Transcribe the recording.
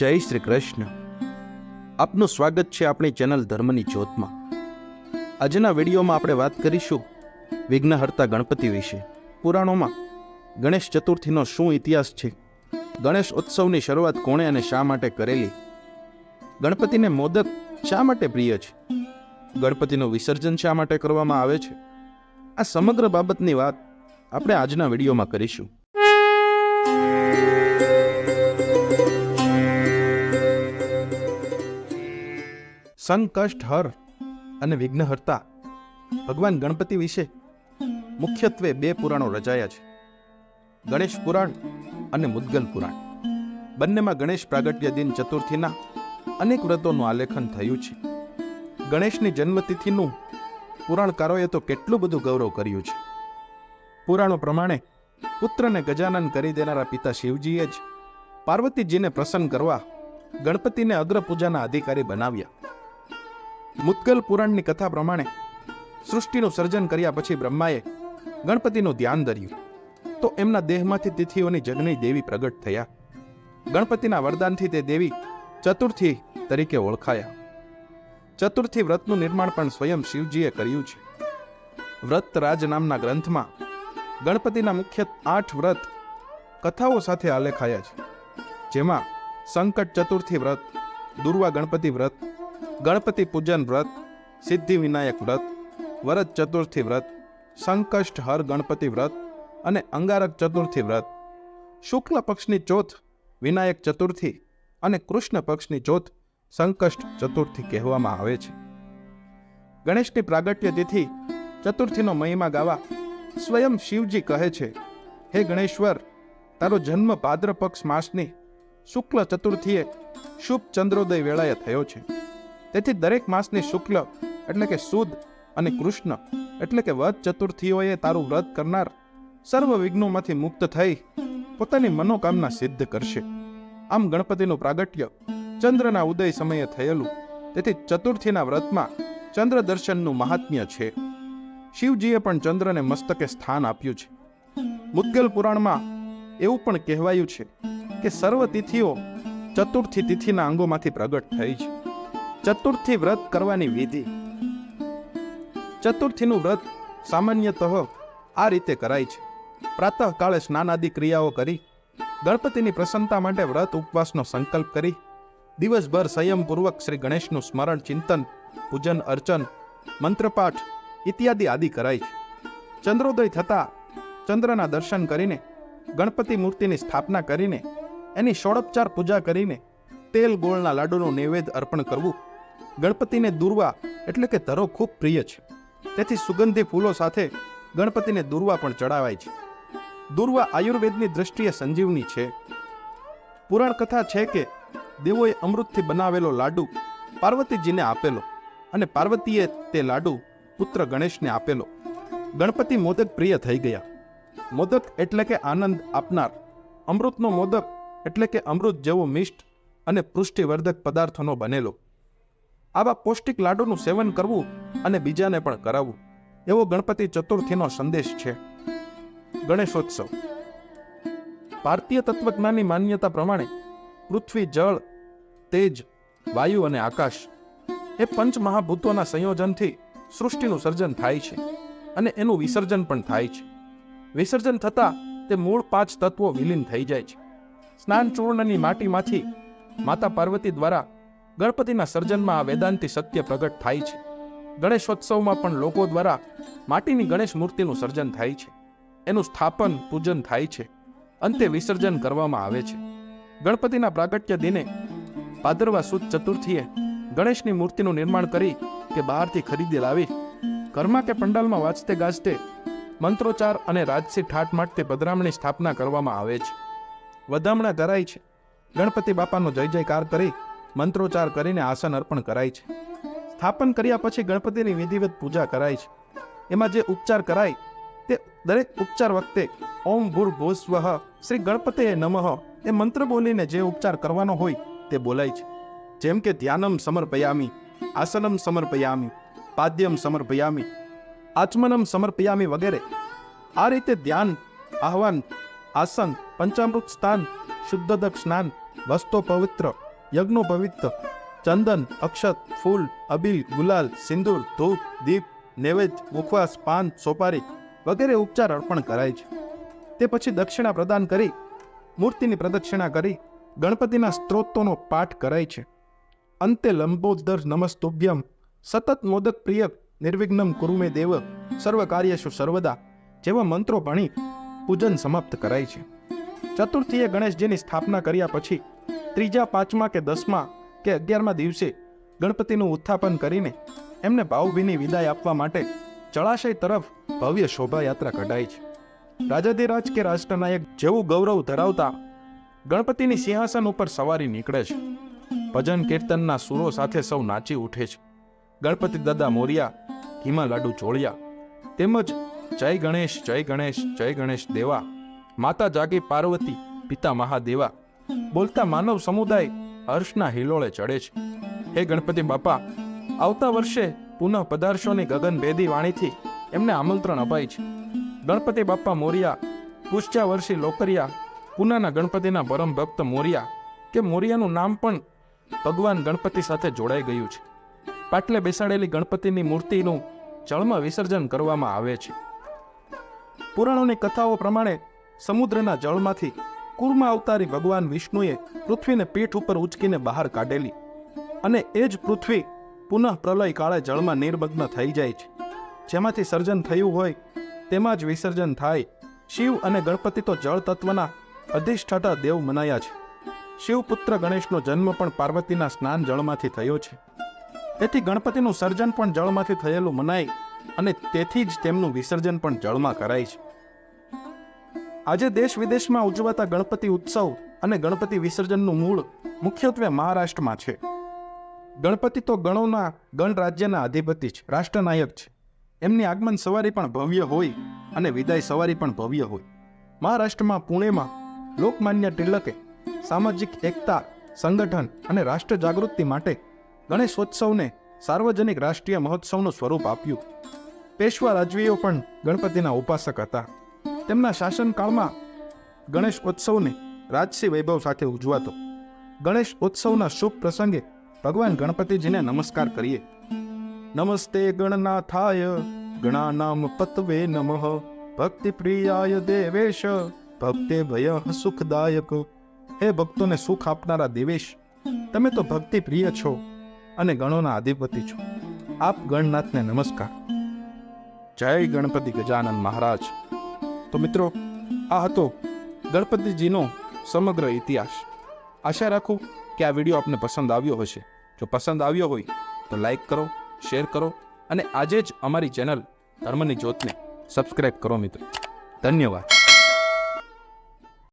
જય શ્રી કૃષ્ણ. આપનું સ્વાગત છે આપણી ચેનલ ધર્મની જ્યોતમાં. આજના વિડીયોમાં આપણે વાત કરીશું વિઘ્નહર્તા ગણપતિ વિશે. પુરાણોમાં ગણેશ ચતુર્થીનો શું ઇતિહાસ છે? ગણેશ ઉત્સવની શરૂઆત કોણે અને શા માટે કરેલી? ગણપતિને મોદક શા માટે પ્રિય છે? ગણપતિનું વિસર્જન શા માટે કરવામાં આવે છે? આ સમગ્ર બાબતની વાત આપણે આજના વિડીયોમાં કરીશું. સંકષ્ટ હર અને વિઘ્નહર્તા ભગવાન ગણપતિ વિશે મુખ્યત્વે બે પુરાણો રચાયા છે. ગણેશ પુરાણ અને મુદ્ગલ પુરાણ. બંનેમાં ગણેશ પ્રાગટ્ય દિન ચતુર્થીના અનેક વ્રતોનું આલેખન થયું છે. ગણેશની જન્મતિથિનું પુરાણકારોએ તો કેટલું બધું ગૌરવ કર્યું છે. પુરાણો પ્રમાણે પુત્રને ગજાનન કરી દેનારા પિતા શિવજીએ જ પાર્વતીજીને પ્રસન્ન કરવા ગણપતિને અગ્રપૂજાના અધિકારી બનાવ્યા. મુદ્ગલ પુરાણની કથા પ્રમાણે સૃષ્ટિનું સર્જન કર્યા પછી બ્રહ્માએ ગણપતિનું ધ્યાન ધર્યું. તો એમના દેહમાંથી તિથિઓની જગની દેવી પ્રગટ થયા. ગણપતિના વરદાનથી તે દેવી ચતુર્થી તરીકે ઓળખાયા. ચતુર્થી વ્રતનું નિર્માણ પણ સ્વયં શિવજીએ કર્યું છે. વ્રત રાજ નામના ગ્રંથમાં ગણપતિના મુખ્ય આઠ વ્રત કથાઓ સાથે આલેખાયા છે. જેમાં સંકટ ચતુર્થી વ્રત, દુર્વા ગણપતિ વ્રત ગણપતિ પૂજન વ્રત, સિદ્ધિ વિનાયક વ્રત, વરદ ચતુર્થી વ્રત, સંકષ્ટ હર ગણપતિ વ્રત અને અંગારક ચતુર્થી વ્રત. શુક્લ પક્ષની ચોથ વિનાયક ચતુર્થી અને કૃષ્ણ પક્ષની ચોથ સંકષ્ટ ચતુર્થી કહેવામાં આવે છે. ગણેશની પ્રાગટ્ય તિથિ ચતુર્થીનો મહિમા ગાવા સ્વયં શિવજી કહે છે, હે ગણેશ્વર, તારો જન્મ ભાદ્ર પક્ષ માસની શુક્લ ચતુર્થીએ શુભ ચંદ્રોદય વેળાએ થયો છે. તેથી દરેક માસની શુક્લ એટલે કે સુદ અને કૃષ્ણ એટલે કે વધ ચતુર્થીઓએ તારું વ્રત કરનાર સર્વ વિઘ્નોમાંથી મુક્ત થઈ પોતાની મનોકામના સિદ્ધ કરશે. આમ ગણપતિનું પ્રાગટ્ય ચંદ્રના ઉદય સમયે થયેલું, તેથી ચતુર્થીના વ્રતમાં ચંદ્ર દર્શનનું મહાત્મ્ય છે. શિવજીએ પણ ચંદ્રને મસ્તકે સ્થાન આપ્યું છે. મુદ્ગલ પુરાણમાં એવું પણ કહેવાયું છે કે સર્વ તિથિઓ ચતુર્થી તિથિના અંગોમાંથી પ્રગટ થઈ છે ચતુર્થી વ્રત કરવાની વિધિ. ચતુર્થીનું વ્રત સામાન્યતઃ આ રીતે કરાય છે. પ્રાતઃકાળે સ્નાનાદિ ક્રિયાઓ કરી, ગણપતિની પ્રસન્નતા માટે વ્રત ઉપવાસનો સંકલ્પ કરી, દિવસભર સંયમપૂર્વક શ્રી ગણેશનું સ્મરણ, ચિંતન, પૂજન, અર્ચન, મંત્રપાઠ ઇત્યાદિ આદિ કરાય છે. ચંદ્રોદય થતાં ચંદ્રના દર્શન કરીને, ગણપતિ મૂર્તિની સ્થાપના કરીને, એની ષોડોપચાર પૂજા કરીને, તેલ ગોળના લાડુનું નૈવેદ્ય અર્પણ કરવું ગણપતિને દુર્વા એટલે કે ધરો ખૂબ પ્રિય છે. તેથી સુગંધી ફૂલો સાથે ગણપતિને દુર્વા પણ ચડાવાય છે. દુર્વા આયુર્વેદની દ્રષ્ટિએ સંજીવની છે. પુરાણ કથા છે કે દેવોએ અમૃતથી બનાવેલો લાડુ પાર્વતીજીને આપેલો અને પાર્વતીએ તે લાડુ પુત્ર ગણેશને આપેલો. ગણપતિ મોદક પ્રિય થઈ ગયા. મોદક એટલે કે આનંદ આપનાર. અમૃતનો મોદક એટલે કે અમૃત જેવો મિષ્ટ અને પુષ્ટિવર્ધક પદાર્થોનો બનેલો. આવા પૌષ્ટિક લાડુનું સેવન કરવું અને બીજાને પણ કરાવવું, એવો ગણપતિ ચતુર્થીનો સંદેશ છે. ગણેશોત્સવ. ભારતીય તત્વજ્ઞાનની માન્યતા પ્રમાણે પૃથ્વી, જળ, તેજ, વાયુ અને આકાશ એ પંચ મહાભૂતોના સંયોજનથી સૃષ્ટિનું સર્જન થાય છે અને એનું વિસર્જન પણ થાય છે. વિસર્જન થતાં તે મૂળ પાંચ તત્વો વિલીન થઈ જાય છે. સ્નાન ચૂર્ણની માટીમાંથી માતા પાર્વતી દ્વારા ગણપતિના સર્જનમાં વેદાંતી સત્ય પ્રગટ થાય છે. ગણેશોત્સવમાં પણ લોકો દ્વારા માટીની ગણેશ મૂર્તિનું સર્જન થાય છે. એનું સ્થાપન, પૂજન થાય છે. અંતે વિસર્જન કરવામાં આવે છે. ગણપતિના પ્રાગટ્ય દિને ભાદરવા સુદ ચતુર્થીએ ગણેશની મૂર્તિનું નિર્માણ કરી કે બહારથી ખરીદી લાવી. ઘરમાં કે પંડાલમાં વાંચતે ગાજતે મંત્રોચ્ચાર અને રાજસી ઠાટ માટે પધરામણી સ્થાપના કરવામાં આવે છે. વધામણા કરાય છે. ગણપતિ બાપાનો જય જયકાર કરી મંત્રોચ્ચાર કરીને આસન અર્પણ કરાય છે. સ્થાપન કર્યા પછી ગણપતિની વિધિવત પૂજા કરાય છે. એમાં જે ઉપચાર કરાય તે દરેક ઉપચાર વખતે ઓમ ભૂર ભૂસ્વ શ્રી ગણપતે નમઃ એ મંત્ર બોલીને જે ઉપચાર કરવાનો હોય તે બોલાય છે. જેમ કે ધ્યાનમ સમર્પયામી, આસનમ સમર્પયામી, પાદ્યમ સમર્પયામી આચમનમ સમર્પયામી વગેરે. આ રીતે ધ્યાન, આહવાન, આસન, પંચામૃત સ્થાન શુદ્ધદક સ્નાન, વસ્તો પવિત્ર યજ્ઞો પવિત્ર. ચંદન, અક્ષત, ફૂલ, અબીલ, ગુલાલ, સિંદૂર, ધૂપ, દીપ, નૈવેદ્ય મુખવાસ પાન, સોપારી વગેરે ઉપચાર અર્પણ કરાય છે. તે પછી દક્ષિણા પ્રદાન કરી, મૂર્તિની પ્રદક્ષિણા કરી, ગણપતિના સ્ત્રોતોનો પાઠ કરાય છે. અંતે લંબોદર નમસ્તુભ્યમ. સતત મોદક પ્રિય નિર્વિઘ્નમ કુરુમે દેવ. સર્વ કાર્યશુ સર્વદા. જેવા મંત્રો ભણી પૂજન સમાપ્ત કરાય છે. ચતુર્થીએ ગણેશજીની સ્થાપના કર્યા પછી ત્રીજા, પાંચમા કે દસમા કે અગિયારમા દિવસે ગણપતિનું ઉત્થાપન કરીને એમને ભાવભીની વિદાય આપવા માટે જળાશય તરફ ભવ્ય શોભાયાત્રા કઢાય છે. રાજાધિરાજ કે રાષ્ટ્રનાયક જેવું ગૌરવ ધરાવતા ગણપતિની સિંહાસન ઉપર સવારી નીકળે છે. ભજન કીર્તનના સુરો સાથે સૌ નાચી ઉઠે છે. ગણપતિ દાદા મોરિયા ઘીમા લાડુ ચોળિયા તેમજ જય ગણેશ જય ગણેશ જય ગણેશ દેવા, માતા જાગી પાર્વતી, પિતા મહાદેવા બોલતા માનવ સમુદાય હર્ષના હિલોળે ચડે છે. હે ગણપતિ બાપા, આવતા વર્ષે પુનઃ પધારશોની ગગનભેદી વાણીથી એમને આમંત્રણ અપાય છે. ગણપતિ બાપા મોરિયા પુષ્ચા વર્ષી લોકરિયા, પુનાના ગણપતિના પરમ ભક્ત મોરિયા, કે મોરિયાનું નામ પણ ભગવાન ગણપતિ સાથે જોડાઈ ગયું છે. પાટલે બેસાડેલી ગણપતિની મૂર્તિનું જળમાં વિસર્જન કરવામાં આવે છે. પુરાણોની કથાઓ પ્રમાણે સમુદ્રના જળમાંથી કુર્મા અવતારી ભગવાન વિષ્ણુએ પૃથ્વીને પીઠ ઉપર ઉચકીને બહાર કાઢેલી અને એ જ પૃથ્વી પુનઃ પ્રલય કાળે જળમાં નિર્મગ્ન થઈ જાય છે. જેમાંથી સર્જન થયું હોય તેમાં જ વિસર્જન થાય. શિવ અને ગણપતિ તો જળ તત્વના અધિષ્ઠાતા દેવ મનાયા છે. શિવપુત્ર ગણેશનો જન્મ પણ પાર્વતીના સ્નાન જળમાંથી થયો છે. તેથી ગણપતિનું સર્જન પણ જળમાંથી થયેલું મનાય અને તેથી જ તેમનું વિસર્જન પણ જળમાં કરાય છે. આજે દેશ વિદેશમાં ઉજવાતા ગણપતિ ઉત્સવ અને ગણપતિ વિસર્જનનું મૂળ મુખ્યત્વે મહારાષ્ટ્રમાં છે. ગણપતિ તો ગણોના ગણ રાજ્યના અધિપતિ છે રાષ્ટ્રનાયક છે એમની આગમન સવારી પણ ભવ્ય હોય અને વિદાય સવારી પણ ભવ્ય હોય. મહારાષ્ટ્રમાં પુણેમાં લોકમાન્ય ટિલકે સામાજિક એકતા, સંગઠન અને રાષ્ટ્ર જાગૃતિ માટે ગણેશોત્સવને સાર્વજનિક રાષ્ટ્રીય મહોત્સવનું સ્વરૂપ આપ્યું. પેશવા રાજવીઓ પણ ગણપતિના ઉપાસક હતા. તેમના શાસનકાળમાં ગણેશ ઉત્સવને રાજસી વૈભવ સાથે ઉજવાતો. ગણેશ ઉત્સવના શુભ પ્રસંગે ભગવાન ગણપતિજીને નમસ્કાર કરીએ. નમસ્તે ગણનાથાય, ગણાનામ પતવે નમઃ. ભક્તિ પ્રિયાય દેવેશ, ભક્તે ભય સુખદાયક. હે ભક્તોને સુખ આપનારા દેવેશ, તમે તો ભક્તિ પ્રિય છો અને ગણોના અધિપતિ છો. આપ ગણનાથને નમસ્કાર. જય ગણપતિ ગજાનંદ મહારાજ. તો મિત્રો, આ હતો ગણપતિજીનો સમગ્ર ઇતિહાસ. આશા રાખું કે આ વીડિયો આપને પસંદ આવ્યો હશે. જો પસંદ આવ્યો હોય, તો લાઈક કરો, શેર કરો અને આજે જ અમારી ચેનલ ધર્મની જ્યોતને સબસ્ક્રાઇબ કરો મિત્રો. ધન્યવાદ.